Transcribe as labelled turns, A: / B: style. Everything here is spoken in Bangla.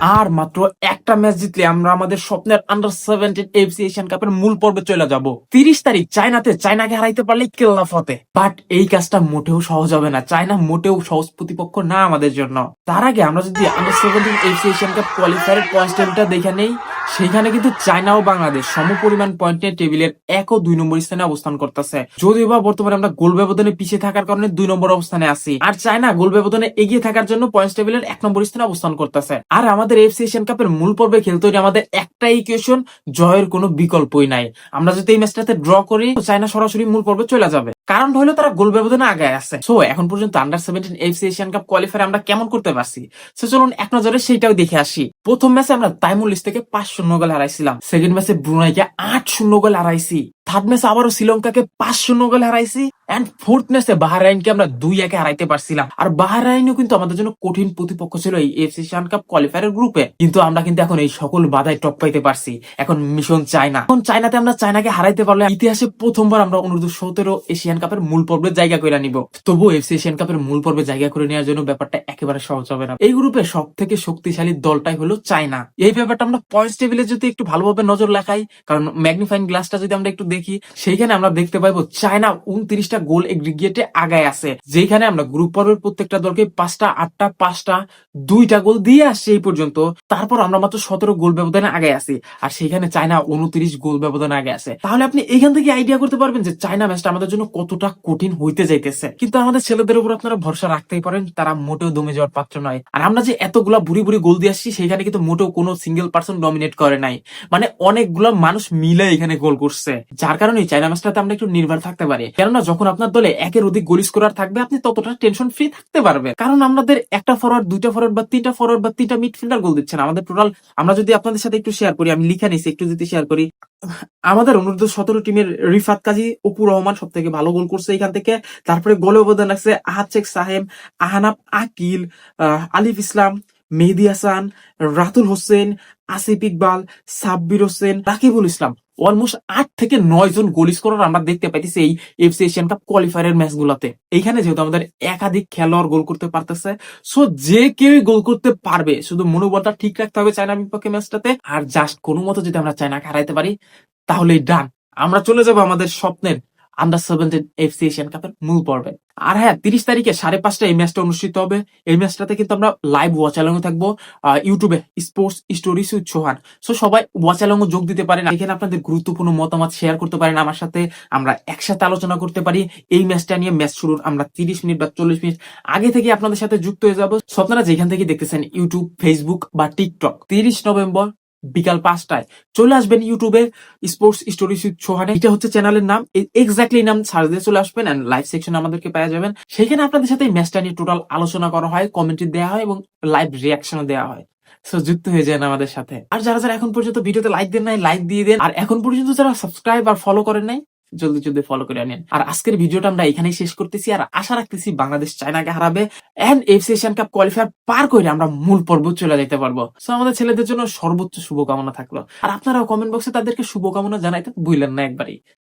A: আর মাত্র একটা ম্যাচ জিতলে আমরা আমাদের স্বপ্নের আন্ডার সেভেন্টিন এফসি এশিয়ান কাপের মূল পর্বে চলে যাব। তিরিশ তারিখ, চায়নাতে, চায়নাকে হারাইতে পারলে কেল্লা ফতে বাট এই কাজটা মোটেও সহজ হবে না। চায়না মোটেও সহজ প্রতিপক্ষ না আমাদের জন্য। তার আগে আমরা যদি under seventeen AFC Asian cup কোয়ালিফায়ারের point টেবিলটা দেখে নেই সেখানে কিন্তু চায়না ও বাংলাদেশ সম পরিমাণ পয়েন্ট নিয়ে টেবিলের এক ও দুই নম্বর স্থানে অবস্থান করতেছে। যদিও বা বর্তমানে আমরা গোল ব্যবধানে পিছিয়ে থাকার কারণে দুই নম্বর অবস্থানে আছি। আর চায়না গোল ব্যবধানে এগিয়ে থাকার জন্য পয়েন্ট টেবিলের এক নম্বর স্থানে অবস্থান করতেছে। আর আমাদের এফসি এশিয়ান কাপের মূল পর্বে খেলতে হলে আমাদের একটাই ইকুয়েশন জয়ের কোনো বিকল্পই নাই। আমরা যদি এই ম্যাচটাতে ড্র করি চায়না সরাসরি মূল পর্বে চলে যাবে। কারণ হলো তারা গোল ব্যবধানে আগে আছে। সো এখন পর্যন্ত under seventeen AFC Asian cup qualifier আমরা কেমন করতে পারছি? সো চলুন এক নজরে সেইটাও দেখে আসি। প্রথম ম্যাচে আমরা তাইমুল থেকে পাঁচ শূন্য গোল হারাইছিলাম। সেকেন্ড ম্যাচে ব্রুনাইকে আট শূন্য গোল হারাইছি। থার্ড ম্যাচে আবারও শ্রীলঙ্কাকে পাঁচ শূন্য গোল হারাইছি। ফোর্থ ম্যাচে বাহারাইনকে আমরা দুই একে হারাইতে পারছিলাম। আর বাহারাইনও কিন্তু আমাদের জন্য কঠিন প্রতিপক্ষ ছিল এই এফসি কাপ কোয়ালিফায়ার গ্রুপে কিন্তু আমরা কিন্তু এখন এই সকল বাধায় টপ পাইতে পারছি। এখন মিশন চায়না এখন চায়নাতে আমরা চায়নাকে হারাইতে পারলে ইতিহাসে প্রথমবার আমরা অনুরোধ সতেরো এশিয়ান কাপের মূল পর্বে জায়গা করে নিব। তবু এফসি এশিয়ান কাপের মূল পর্বে জায়গা করে নেওয়ার জন্য ব্যাপারটা একেবারে সহজ হবে না। এই গ্রুপে সব থেকে শক্তিশালী দলটাই হলো চায়না এই ব্যাপারটা আমরা পয়েন্টস টেবিলে যদি একটু ভালোভাবে নজর রাখাই কারণ ম্যাগনিফাইং গ্লাসটা যদি আমরা একটু দেখি সেইখানে আমরা দেখতে পাইবো চায়না উনত্রিশটা গোল এগ্রিগেটে আগায় আছে। যেখানে আমরা গ্রুপ পর্বের প্রত্যেকটা দলকে পাঁচটা, আটটা, পাঁচটা, দুইটা গোল দিয়ে আসছে এই পর্যন্ত। তারপর আমরা মাত্র সতেরো গোল ব্যবধানে আগে আছি। আর সেখানে চায়না উনত্রিশ গোল ব্যবধানে আগে আছে। তাহলে আপনি এখান থেকে আইডিয়া করতে পারবেন যে চায়না ম্যাচটা আমাদের জন্য কতটা কঠিন হইতে যাইতেছে। কিন্তু আমাদের ছেলেদের উপর আপনারা ভরসা রাখতেই পারেন, তারা মোটেও দমে যাওয়ার পাত্র নয়। আর আমরা যে এতগুলা বুড়ি বুড়ি গোল দিয়ে আসছি সেখানে কিন্তু মোটেও কোনো সিঙ্গেল পার্সন ডমিনেট করে নাই। মানে অনেকগুলো মানুষ মিলে এখানে গোল করছে। যার কারণে চায়না ম্যাচটাতে আমরা একটু নির্ভর থাকতে পারি। কেননা যখন আপনার দলে একের অধিক গোল স্কোরার থাকবে, আপনি ততটা টেনশন ফ্রি থাকতে পারবেন। কারণ আমাদের একটা ফরওয়ার্ড দুইটা ফরওয়ার্ড বা তিনটা ফরওয়ার্ড বা তিনটা মিডফিল্ডার গোল দিচ্ছেন। আমাদের টোটাল আমরা যদি আপনাদের সাথে একটু শেয়ার করি, আমি লিখে নিছি, একটু যদি শেয়ার করি। আমাদের অনুরোধ, সতেরো টিমের রিফাত কাজী, অপু রহমান সব থেকে ভালো গোল করছে এখান থেকে। তারপরে গোলে অবদান রাখছে আহাদ শেখ সাহেব আহানাব আকিল আলিফ ইসলাম মেহেদি হাসান রাতুল হোসেন, আসিফ ইকবাল, সাব্বির হোসেন, রাকিবুল ইসলাম। অলমোস্ট আট থেকে নয় জন গোল স্কোরার আমরা দেখতে পাইতেছি এই এফসি এশিয়ান কাপ ম্যাচ গুলাতে। এইখানে যেহেতু আমাদের একাধিক খেলোয়াড় গোল করতে পারতেছে সো যে কেউই গোল করতে পারবে, শুধু মনোবলটা ঠিক রাখতে হবে চায়না বিপক্ষে ম্যাচটাতে আর জাস্ট কোনো মতো যদি আমরা চায়নাকে হারাইতে পারি, তাহলেই ডান আমরা চলে যাব আমাদের স্বপ্নের আন্ডার সেভেন্টিন এফসি এশিয়ান কাপের মূল পর্বে। আর হ্যাঁ তিরিশ তারিখে সাড়ে পাঁচটা এই ম্যাচটা অনুষ্ঠিত হবে। এই ম্যাচটাতে কিন্তু আমরা লাইভ ওয়াচ অ্যালং থাকব। ইউটিউবে sports story with Sohan so সবাই ওয়াচ যোগ দিতে পারেন এখানে আপনাদের গুরুত্বপূর্ণ মতামত শেয়ার করতে পারেন আমার সাথে। আমরা একসাথে আলোচনা করতে পারি। এই ম্যাচটা নিয়ে ম্যাচ শুরুর আমরা তিরিশ মিনিট বা চল্লিশ মিনিট আগে থেকে আপনাদের সাথে যুক্ত হয়ে যাব। So, আপনারা যেখান থেকে দেখতেছেন ইউটিউব ফেসবুক বা টিকটক তিরিশ নভেম্বর বিকাল পাঁচটায়। চলে আসবেন ইউটিউবে স্পোর্টস স্টোরি সোহানে এটা হচ্ছে চ্যানেলের নাম। এক্স্যাক্টলি নাম সার্চ দিয়ে চলে আসবেন অ্যান্ড লাইভ সেকশন আমাদেরকে পাওয়া যাবেন। সেখানে আপনাদের সাথে ম্যাচটা নিয়ে টোটাল আলোচনা করা হয় কমেন্টে দেওয়া হয় এবং লাইভ রিয়াকশনও দেওয়া হয়। সো যুক্ত হয়ে যান আমাদের সাথে। আর যারা যারা এখন পর্যন্ত ভিডিওতে লাইক দেন নাই লাইক দিয়ে দেন। আর এখন পর্যন্ত যারা সাবস্ক্রাইব আর ফলো করেন নাই জলদি জলদি ফলো করে আনেন। আর আজকের ভিডিওটা আমরা এখানেই শেষ করতেছি, আর আশা রাখতেছি বাংলাদেশ চায়নাকে হারাবে and F Asian cup qualifier পার করে আমরা মূল পর্ব চলে যেতে পারব। সো আমাদের ছেলেদের জন্য সর্বোচ্চ শুভকামনা থাকল। আর আপনারাও কমেন্ট বক্সে তাদেরকে শুভকামনা জানাইতে ভুলেন না একবারই।